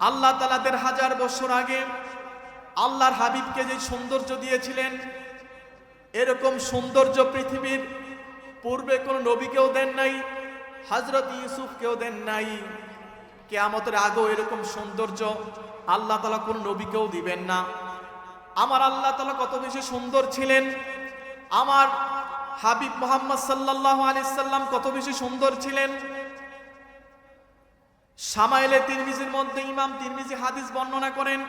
আল্লাহ তালাদের হাজার বছর আগে আল্লাহর হাবিবকে যে সৌন্দর্য দিয়েছিলেন, এরকম সৌন্দর্য পৃথিবীর পূর্বে কোনো নবীকেও দেন নাই হজরত ইউসুফকেও দেন নাই। কেয়ামতের আগেও এরকম সৌন্দর্য আল্লাহ তালা কোনো নবীকেও দিবেন না। আমার আল্লাহ তালা কত বেশি সুন্দর ছিলেন, আমার হাবিব মোহাম্মদ সাল্লাহ আলি সাল্লাম কত বেশি সুন্দর ছিলেন সামাইলে তিরমিজির মধ্যে ইমাম তিরমিজি হাদিস বর্ণনা করেন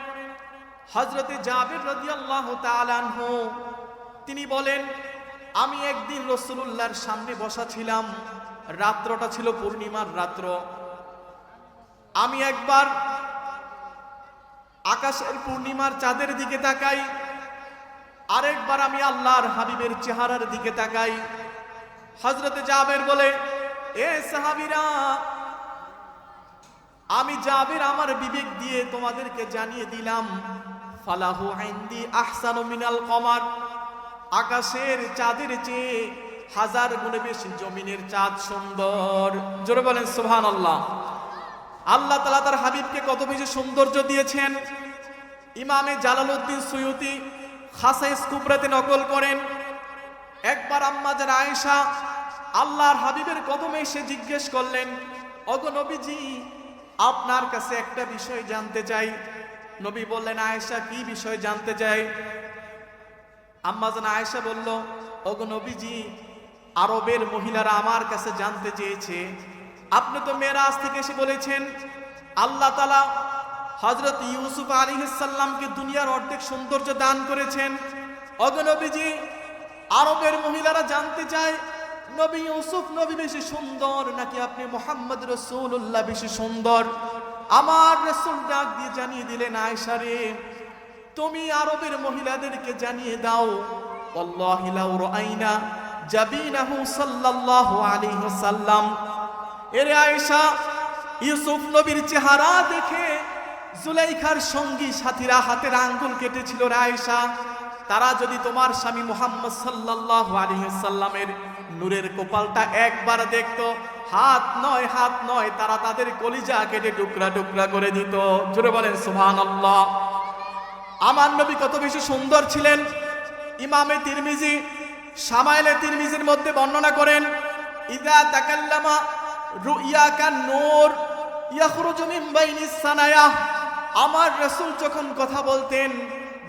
হজরতে জাবির রাদিয়াল্লাহু তাআলা আনহু, তিনি বলেন, আমি একদিন রসুলুল্লাহর সামনে বসা ছিলাম, রাত্রটা ছিল পূর্ণিমার রাত্র। আমি একবার আকাশের পূর্ণিমার চাঁদের দিকে তাকাই, আরেকবার আমি আল্লাহর হাবিবের চেহারার দিকে তাকাই। হজরতে জাবের বলে, এ সাহাবিরা আমি জাবের আমার বিবেক দিয়ে তোমাদেরকে জানিয়ে দিলাম, ফালাহু আইন্দি আহসানু মিনাল কমার। আকাশের চাঁদের চেয়ে হাজার গুণে বেশি জমিনের চাঁদ সুন্দর। জোরে বলেন সুবহান আল্লাহ আল্লাহ তালা তার হাবিবকে কত বেশি সৌন্দর্য দিয়েছেন। ইমামে জালালউদ্দিন সুয়ুতি খাসাইস কুবরাতে নকল করেন। একবার আম্মা যারা আয়েশা আল্লাহর হাবিবের কদমে এসে জিজ্ঞেস করলেন, অগ নবীজি আপনার কাছে একটা বিষয় জানতে চাই। নবী বললেন, আয়েশা, কি বিষয় জানতে চাই? আম্মা যেন আয়েশা বলল, ওগো নবীজি, আরবের মহিলারা আমার কাছে জানতে চেয়েছে। আপনি তো মেরাজ থেকে এসে বলেছেন, আল্লাহ তালা হজরত ইউসুফ আলী সাল্লামকে দুনিয়ার অর্ধেক সৌন্দর্য দান করেছেন। অগনবীজি আরবের মহিলারা জানতে চায় নবী ইউসুফ, নবী বেশি সুন্দর, নাকি আপনি মোহাম্মদ রসুল্লাহ বেশি সুন্দর? আমার রসুল ডাক দিয়ে জানিয়ে দিলেন আয়সা রে, তুমি আরবের মহিলাদেরকে জানিয়ে দাও রাআইনা জাবিনাহু সাল্লাল্লাহু আলাইহি ওয়াসাল্লাম। এরে আয়েশা, ইউসুফ নবীর চেহারা দেখে জুলাইখার সঙ্গী সাথীরা হাতের আঙ্গুল কেটেছিল রে আয়েশা। তারা যদি তোমার স্বামী মুহাম্মদ সাল্লাল্লাহু আলাইহি ওয়াসাল্লামের নূরের কপালটা একবার দেখতো, হাত নয় হাত নয়, তারা তাদের কলিজা কেটে টুকরা টুকরা করে দিত। জোরে বলেন, সুবহানাল্লাহ। আমার নবী কত বেশি সুন্দর ছিলেন। ইমামে তিরমিজি, সামাইলে তিরমিজির মধ্যে বর্ণনা করেন, ইদা তাকাল্লামা রুইয়া কান নূর ইয়াখরুজু মিন বাইনিস সানায়া। আমার রাসূল যখন কথা বলতেন,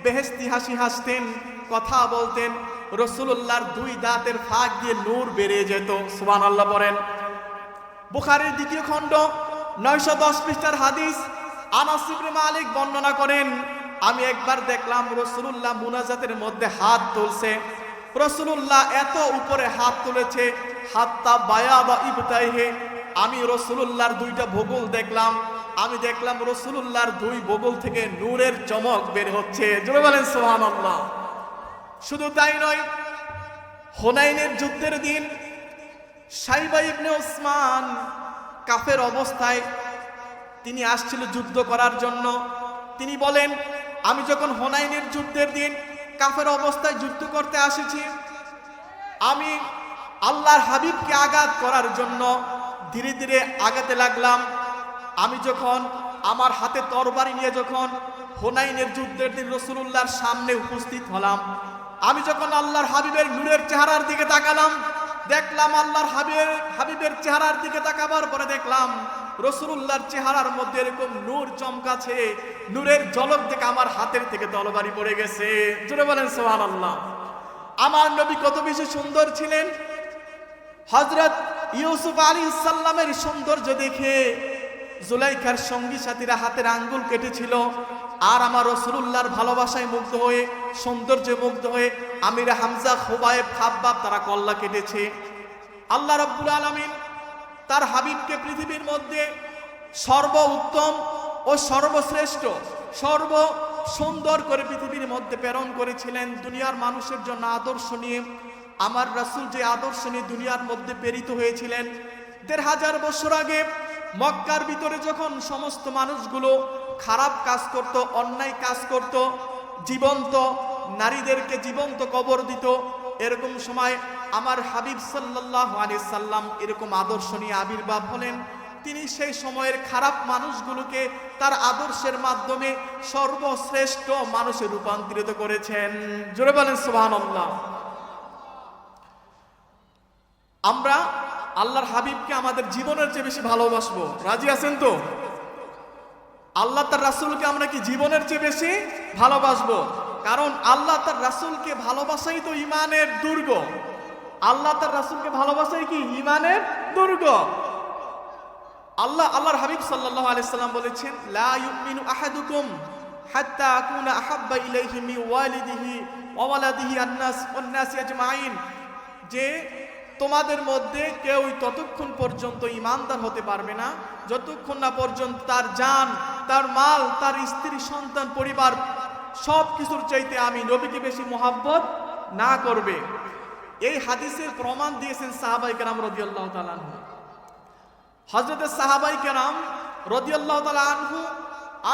বেহেশতি হাসি হাসতেন, কথা বলতেন রসুল্লাহর দুই দাঁতের ফাঁক দিয়ে নূর বেরিয়ে যেত, সুবহানাল্লাহ বলেন। বুখারের দ্বিতীয় খণ্ড, নয়শো দশ পৃষ্ঠার হাদিস, আনাস মালিক বর্ণনা করেন, আমি একবার দেখলাম রসুল্লাহ মুনাজাতের মধ্যে হাত তুলছে। রসুল্লাহ এত উপরে হাত তুলেছে হাতটা বায়া বা ইবতাইহে। আমি রসুল্লাহর দুইটা ভূগোল দেখলাম। আমি দেখলাম রসুল্লাহর দুই বগল থেকে নূরের চমক বের হচ্ছে। জোরে বলেন সোহান শুধু তাই নয়, হোনাইনের যুদ্ধের দিন সাইবা ইবনে ওসমান কাফের অবস্থায় তিনি আসছিল যুদ্ধ করার জন্য। তিনি বলেন, আমি যখন হোনাইনের যুদ্ধের দিন কাফের অবস্থায় যুদ্ধ করতে আসেছি, আমি আল্লাহর হাবিবকে আঘাত করার জন্য ধীরে ধীরে আগাতে লাগলাম। আমি যখন আমার হাতে তরবারি নিয়ে যখন হোনাইনের যুদ্ধের দিন রসুল্লাহর সামনে উপস্থিত হলাম আমি যখন আল্লাহর হাবিবের নূরের চেহারার দিকে তাকালাম, দেখলাম আল্লাহর হাবিবের হাবিবের চেহারার দিকে তাকাবার পরে দেখলাম রসুল্লাহর চেহারার মধ্যে এরকম নূর চমকাছে, নূরের ঝলক থেকে আমার হাতের থেকে তলবারি পড়ে গেছে। জোরে বলেন সোহান আল্লাহ আমার নবী কত বেশি সুন্দর ছিলেন। হজরত ইউসুফ আলী ইসাল্লামের সৌন্দর্য দেখে জুলাইখার সঙ্গী সাথীরা হাতের আঙ্গুল কেটেছিল। আর আমার রসুল্লাহর ভালোবাসায় মুগ্ধ হয়ে, সৌন্দর্যে মুগ্ধ হয়ে আমির হামজা খোবায়েব খাব্বাব তারা কল্লা কেটেছে। আল্লাহ রব্বুল আলমিন তার হাবিবকে পৃথিবীর মধ্যে সর্ব উত্তম ও সর্বশ্রেষ্ঠ, সর্ব সুন্দর করে পৃথিবীর মধ্যে প্রেরণ করেছিলেন দুনিয়ার মানুষের জন্য আদর্শ নিয়ে। আমার রাসূল যে আদর্শ নিয়ে দুনিয়ার মধ্যে প্রেরিত হয়েছিলেন, দেড় হাজার বছর আগে মক্কার ভিতরে যখন সমস্ত মানুষগুলো খারাপ কাজ করত, অন্যায় কাজ করত, জীবন্ত নারীদেরকে জীবন্ত কবর দিত, এরকম সময় আমার হাবিব সাল্লাহ আলি সাল্লাম এরকম আদর্শ নিয়ে আবির্ভাব হলেন। তিনি সেই সময়ের খারাপ মানুষগুলোকে তার আদর্শের মাধ্যমে সর্বশ্রেষ্ঠ মানুষে রূপান্তরিত করেছেন। জোরে বলেন, সুবহানাল্লাহ। আমরা আল্লাহর হাবিবকে আমাদের জীবনের চেয়ে বেশি ভালোবাসবো। রাজি আছেন তো? আল্লাহ তার রাসুলকে আমরা কি জীবনের চেয়ে বেশি ভালোবাসবো? কারণ আল্লাহ তার রাসূলকে ভালোবাসাই তো ইমানের দুর্গ। আল্লাহ তার রাসুলকে ভালোবাসাই কি ইমানের দুর্গ? আল্লাহ, আল্লাহর হাবিব সাল্লাল্লাহু আলাইহি সাল্লাম বলেছেন, লা ইউমিনু আহাদুকুম হাত্তা আকুনা আহাব্বা ইলাইহি মি ওয়ালিদিহি ওয়া ওয়ালাদিহি আন-নাস ওয়ান-নাসি আজমাইন। যে তোমাদের মধ্যে কেউ ততক্ষণ পর্যন্ত ইমানদার হতে পারবে না, যতক্ষণ না পর্যন্ত তার জান তার মাল, তার স্ত্রী, সন্তান, পরিবার, সব কিছুর চাইতে আমি নবীকে বেশি মোহাব্বত না করবে। এই হাদিসের প্রমাণ দিয়েছেন সাহাবাই কেরাম রদিয়াল্লাহ তালান হজরত সাহাবাই কেরাম রদিয়াল্লাহ তালা আনহু,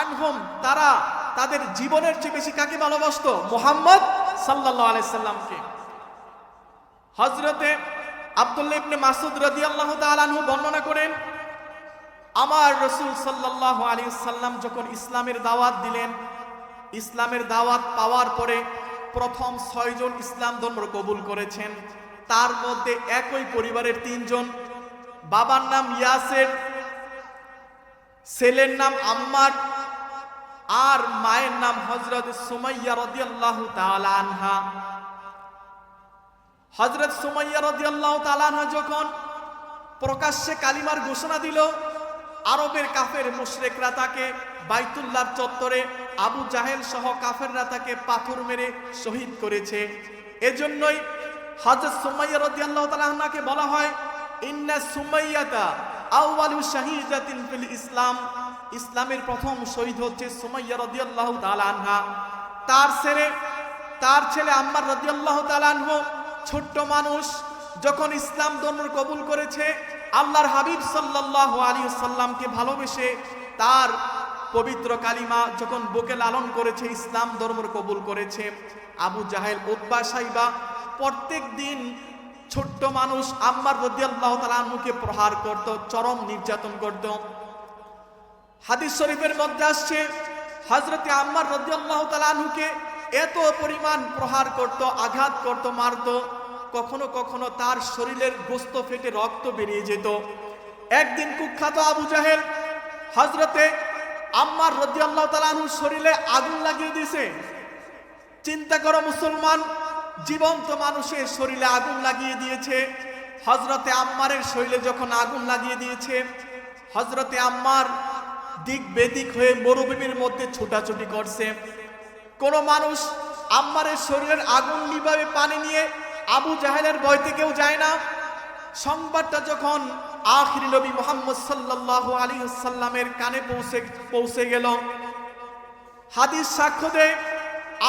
আনহুম, তারা তাদের জীবনের চেয়ে বেশি কাকে ভালোবাসতো? মোহাম্মদ সাল্লাল্লাহু আলাইহি সাল্লামকে। হজরতে আব্দুল্লাহ ইবনে মাসুদ রাদিয়াল্লাহু তাআলা আনহু বর্ণনা করেন আমার রসুল সাল্লাল্লাহু আলাইহি সাল্লাম যখন ইসলামের দাওয়াত দিলেন, ইসলামের দাওয়াত পাওয়ার পরে প্রথম ছয়জন ইসলাম ধর্ম কবুল করেছেন। তার মধ্যে একই পরিবারের তিনজন। বাবার নাম ইয়াসের, ছেলের নাম আম্মার আর মায়ের নাম হজরত সুমাইয়া রাদিয়াল্লাহু তাআলা আনহা। হজরত সুমাইয়া রাদিয়াল্লাহু তাআলা আনহা যখন প্রকাশ্যে কালিমার ঘোষণা দিল আরবের কাফের মুশরিকরা তাকে বাইতুল্লাহর চত্বরে আবু জাহেল সহ কাফেররা তাকে পাথর মেরে শহীদ করেছে। এজন্যই হযরত সুমাইয়া রাদিয়াল্লাহু তাআলা আনহাকে বলা হয়, ইন্না সুমাইয়াতা আউয়ালু শাহীদাতিন ফিল ইসলাম। ইসলামের প্রথম শহীদ হচ্ছে সুমাইয়া রাদিয়াল্লাহু তাআলা আনহা। তার ছেলে তার ছেলে আম্মার রাদিয়াল্লাহু তাআলা আনহু, ছোট্ট মানুষ, যখন ইসলাম ধর্ম কবুল করেছে আল্লাহর হাবিব সাল্লাল্লাহু আলাইহি সাল্লামকে ভালোবেসে তার পবিত্র কালিমা যখন বুকে লালন করেছে, ইসলাম ধর্ম কবুল করেছে, আবু জাহেল উদ্বা সাইবা প্রত্যেক দিন ছোট্ট মানুষ আম্মার রদিয়াল্লাহ তাআলা আনহুকে প্রহার করত, চরম নির্যাতন করত। হাদিস শরীফের মধ্যে আসছে হজরতে আম্মার রদিয়াল্লাহ তাআলা আনহুকে এত পরিমাণ প্রহার করত, আঘাত করত, মারত। কখনো কখনো তার শরীরের গোস্ত ফেটে রক্ত বেরিয়ে যেত। একদিন কুখ্যাত আবু জাহেল হজরতে আম্মার তাআলা আনহুর শরীরে আগুন লাগিয়ে দিয়েছে। চিন্তা করো মুসলমান, জীবন্ত মানুষের শরীরে আগুন লাগিয়ে দিয়েছে। হজরতে আম্মারের শরীরে যখন আগুন লাগিয়ে দিয়েছে হজরতে আম্মার দিক বেদিক হয়ে মরুভূমির মধ্যে ছোটাছুটি করছে। কোন মানুষ আম্মারের শরীরের আগুন নিভাবে পানি নিয়ে আবু জাহেলের ভয়তে কেউ যায় না। সংবাদটা যখন আখির নবী মোহাম্মদ সাল্লাল্লাহু আলী সাল্লামের কানে পৌঁছে পৌঁছে গেল। হাদিস সাক্ষ্য দেয়,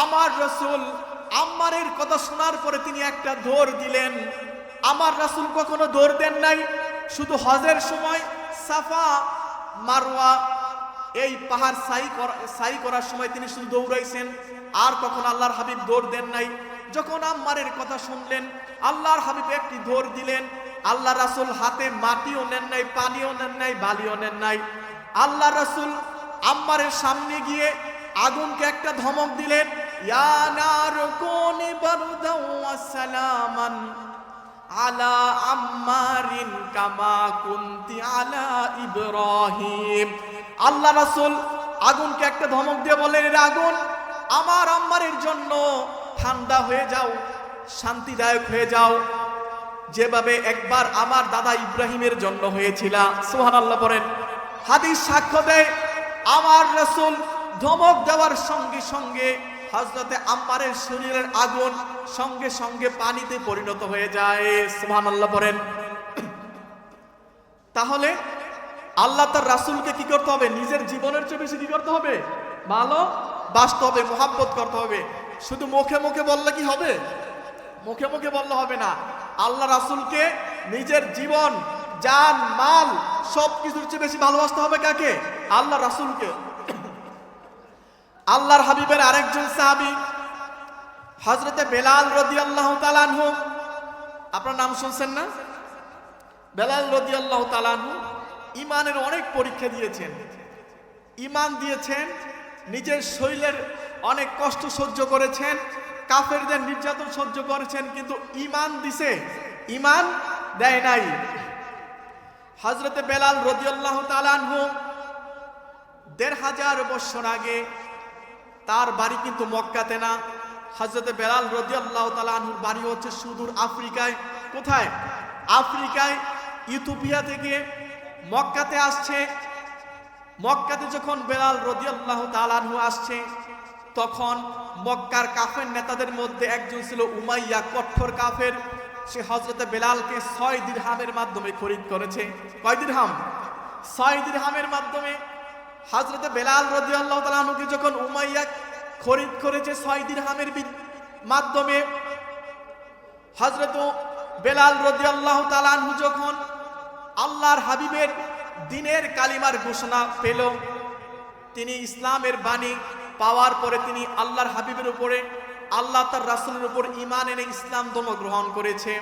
আমার রসুল আম্মারের কথা শোনার পরে তিনি একটা দৌড় দিলেন। আমার রাসূল কখনো দৌড় দেন নাই, শুধু হজের সময় সাফা মারোয়া এই পাহাড় সাই সাই করার সময় তিনি শুধু দৌড়াইছেন। আর কখন আল্লাহর হাবিব দৌড় দেন নাই। যখন আম্মারের কথা শুনলেন, আল্লাহর হাবিব একটি দৌড় দিলেন, আল্লাহ রাসুল হাতে মাটিও নেন নাই, পানিও নেন নাই, বালিও নেন নাই। আল্লাহ রাসূল আম্মারের সামনে গিয়ে আগুনকে একটা ধমক দিলেন আলা আম্মারিন কামা কুনতি আলা ইব্রাহিম। আল্লাহ রাসূল আগুনকে একটা ধমক দিয়ে বলেন আগুন আমার আম্মারের জন্য ঠান্ডা হয়ে যাও, শান্তিদায়ক হয়ে যাও। যেভাবে একবার আমার দাদা ইব্রাহিমের জন্য হয়েছিল সোহান আল্লাহ বলেন হাদিস সাক্ষ্য দেয়, আমার রাসূল ধমক দেওয়ার সঙ্গে সঙ্গে হজরতে আম্মারের শরীরের আগুন সঙ্গে সঙ্গে পানিতে পরিণত হয়ে যায় সোহান আল্লাহ বলেন তাহলে আল্লাহ তার রাসূলকে কি করতে হবে? নিজের জীবনের চেয়ে বেশি কি করতে হবে? ভালো? বাসতে হবে করতে হবে। শুধু মুখে মুখে বললে কি হবে? মুখে মুখে বললে হবে না। আল্লাহ রাসূলকে নিজের জীবন, জান, মাল সব কিছুর চেয়ে বেশি ভালোবাসতে হবে কাকে? আল্লাহ রাসূলকে। আল্লাহর হাবিবের আরেকজন সাহাবী হজরতে বেলাল রদিয়াল্লাহু তাআলাহু আপনার নাম শুনছেন না? বেলাল রদিয়াল্লাহু তাআলাহু ইমানের অনেক পরীক্ষা দিয়েছেন। ইমান দিয়েছেন নিজের শরীরের অনেক কষ্ট সহ্য করেছেন, কাফেরদের নির্যাতন সহ্য করেছেন, কিন্তু ইমান দিছে। ইমান দেয় নাই। হজরতে বেলাল রদিয়াল্লাহ তালানহু দেড় হাজার বৎসর আগে তার বাড়ি কিন্তু মক্কাতে না। হজরতে বেলাল রদিয়াল্লাহ তালানহুর বাড়ি হচ্ছে সুদূর আফ্রিকায়। কোথায়? আফ্রিকায় ইথোপিয়া থেকে মক্কাতে আসছে। মক্কাতে যখন বেলাল রদিয়াল্লাহ তালানহু আসছে, তখন মক্কার কাফের নেতাদের মধ্যে একজন ছিল উমাইয়া, কঠোর কাফের। সে হজরতে বেলালকে ছয় দিরহামের মাধ্যমে খরিদ করেছে। কয় দিরহাম? ছয় দিরহামের মাধ্যমে হজরতে বেলাল রদিয়াল্লাহ তালানহুকে যখন উমাইয়া খরিদ করেছে ছয় দিরহামের মাধ্যমে হজরত বেলাল রদিয়াল্লাহ তালানহু যখন আল্লাহর হাবিবের দিনের কালিমার ঘোষণা পেল। তিনি ইসলামের বাণী পাওয়ার পরে তিনি আল্লাহর হাবিবের উপরে, আল্লাহ তার রাসুলের উপর ইমান এনে ইসলাম ধর্ম গ্রহণ করেছে।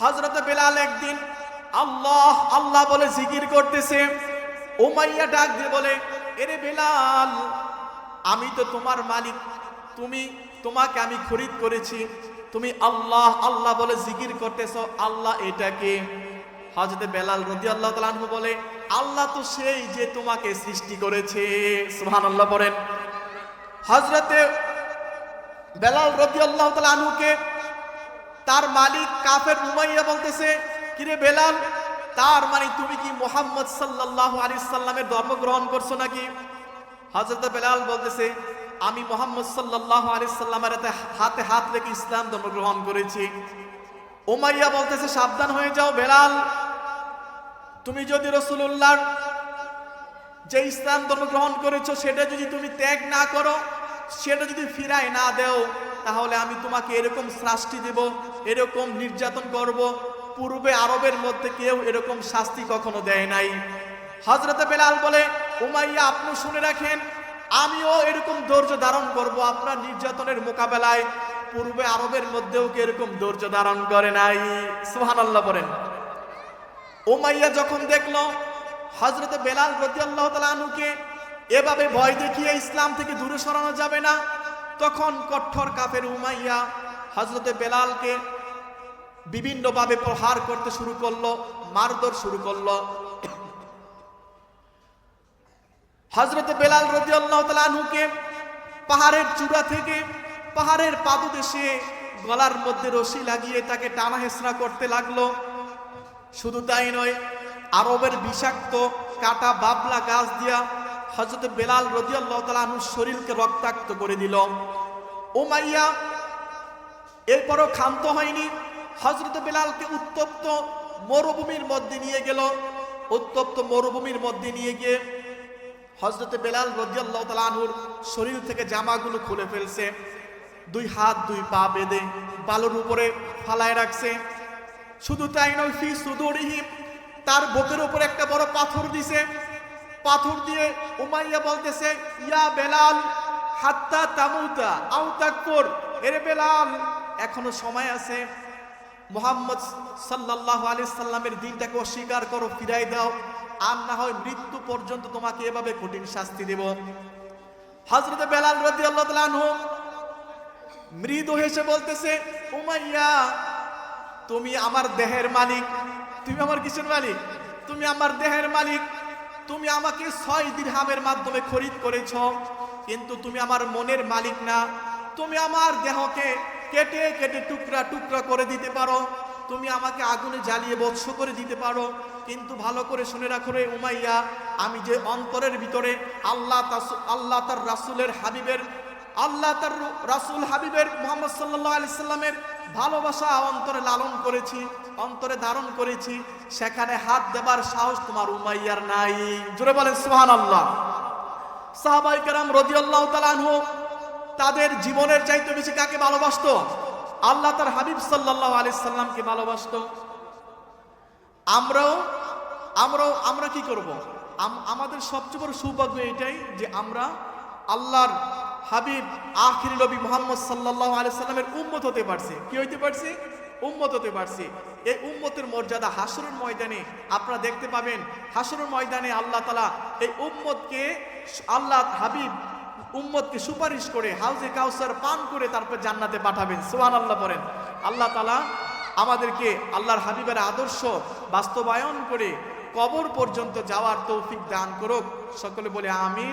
হজরত বেলাল একদিন আল্লাহ আল্লাহ বলে জিকির করতেছে। ওমাইয়া ডাক দিয়ে বলে, এরে বেলাল, আমি তো তোমার মালিক। তুমি, তোমাকে আমি খরিদ করেছি। তুমি আল্লাহ আল্লাহ বলে জিকির করতেছো। আল্লাহ এটাকে হজরত বেলাল রদি আল্লাহ তালানহু বলে, আল্লাহ তো সেই যে তোমাকে সৃষ্টি করেছে। সুহান আল্লাহ বলেন হজরতে বেলাল রদি আল্লাহ তালানহুকে তার মালিক কাফের উমাইয়া বলতেছে, কিরে বেলাল, তার মানে তুমি কি মোহাম্মদ সাল্লাহ আলী সাল্লামের ধর্ম গ্রহণ করছ নাকি? হজরত বেলাল বলতেছে, আমি মোহাম্মদ সাল্লাহ আলী সাল্লামের হাতে হাত রেখে ইসলাম ধর্ম গ্রহণ করেছি। ওমাইয়া বলতেছে, সাবধান হয়ে যাও বেলাল। তুমি যদি রসুল্লাহর যে ইসলাম ধর্ম গ্রহণ করেছ, সেটা যদি তুমি ত্যাগ না করো, সেটা যদি ফিরায় না দেও, তাহলে আমি তোমাকে এরকম শাস্তি দেব, এরকম নির্যাতন করব। পূর্বে আরবের মধ্যে কেউ এরকম শাস্তি কখনো দেয় নাই। হজরতে বেলাল বলে, উমাইয়া, আপনি শুনে রাখেন, আমিও এরকম ধৈর্য ধারণ করব আপনার নির্যাতনের মোকাবেলায়। পূর্বে আরবের মধ্যেও কি এরকম ধৈর্য ধারণ করে নাই। সুহান আল্লাহ বলেন। ওমাইয়া যখন দেখল হজরতে বেলাল রদিয়াল্লাহ তালুকে এভাবে ভয় দেখিয়ে ইসলাম থেকে দূরে সরানো যাবে না, তখন কঠোর কাপের উমাইয়া হজরতে বেলালকে বিভিন্নভাবে প্রহার করতে শুরু করল, মারধর শুরু করল। হজরতে বেলাল রদিয়াল্লাহ তালুকে পাহাড়ের চূড়া থেকে পাহাড়ের পাদদেশে গলার মধ্যে রশি লাগিয়ে তাকে টানা হেসরা করতে লাগল। শুধু তাই নয়, আরবের বিষাক্ত কাটা বাবলা গাছ দিয়া হজরত বেলাল রদিয়াল্লাহ শরীরকে রক্তাক্ত করে দিল। ওমাইয়া এরপরও ক্ষান্ত হয়নি। হজরত বেলালকে উত্তপ্ত মরুভূমির মধ্যে নিয়ে গেল। উত্তপ্ত মরুভূমির মধ্যে নিয়ে গিয়ে হজরত বেলাল রদিয়াল্লাহ তালাহুর শরীর থেকে জামাগুলো খুলে ফেলছে। দুই হাত দুই পা বেঁধে বালুর উপরে ফালায় রাখছে। শুধু তাই নয়, ফি সুদরিহিম তার বুকের উপর একটা বড় পাথর দিছে। পাথর দিয়ে উমাইয়া বলতেছে, ইয়া বেলাল, হাত্তা তামুতা আউ তাকফুর। এরে বেলাল, এখনও সময় আছে। মোহাম্মদ সাল্লাহ আলি সাল্লামের দিনটাকে অস্বীকার করো, ফিরাই দাও। আর না হয় মৃত্যু পর্যন্ত তোমাকে এভাবে কঠিন শাস্তি দেব। হজরত বেলাল রদি আল্লাহ মৃদু হেসে বলতেছে, উমাইয়া তুমি আমার দেহের মালিক। তুমি আমার কিসের মালিক? তুমি আমার দেহের মালিক। তুমি আমাকে ছয় দিরহামের মাধ্যমে খরিদ করেছ, কিন্তু তুমি আমার মনের মালিক না। তুমি আমার দেহকে কেটে কেটে টুকরা টুকরা করে দিতে পারো। তুমি আমাকে আগুনে জ্বালিয়ে বৎস করে দিতে পারো। কিন্তু ভালো করে শুনে রাখো রে উমাইয়া, আমি যে অন্তরের ভিতরে আল্লাহ আল্লাহ তার রাসুলের হাবিবের আল্লাহ তার রাসুল হাবিবের মোহাম্মদ সাল্লাহ আলি সাল্লামের ভালোবাসা অন্তরে লালন করেছি, অন্তরে ধারণ করেছি। সেখানে হাত দেবার সাহস তোমার উমাইয়ার নাই। জোরে বলেন সুহান আল্লাহ সাহাবাই কারাম কেরাম রদিয়াল্লাহ তালানহ তাদের জীবনের চাইতে বেশি কাকে ভালোবাসত? আল্লাহ তার হাবিব সাল্লাহ আলি সাল্লামকে ভালোবাসতো। আমরাও আমরাও, আমরা কি করব? আমাদের সবচেয়ে বড় সৌভাগ্য এটাই যে আমরা আল্লাহর হাবিব, আখির নবী মোহাম্মদ সাল্লাহ আলি সাল্লামের উম্মত হতে পারছি। কি হইতে পারছি? উম্মত হতে পারছি। এই উম্মতের মর্যাদা হাসরের ময়দানে, আপনারা দেখতে পাবেন হাসরের ময়দানে আল্লাহ তালা এই উম্মতকে, আল্লাহ হাবিব উম্মতকে সুপারিশ করে হাউজে কাউসার পান করে তারপর জান্নাতে পাঠাবেন। সোহান আল্লাহ বলেন। আল্লাহ তালা আমাদেরকে আল্লাহর হাবিবের আদর্শ বাস্তবায়ন করে কবর পর্যন্ত যাওয়ার তৌফিক দান করুক। সকলে বলে আমিন।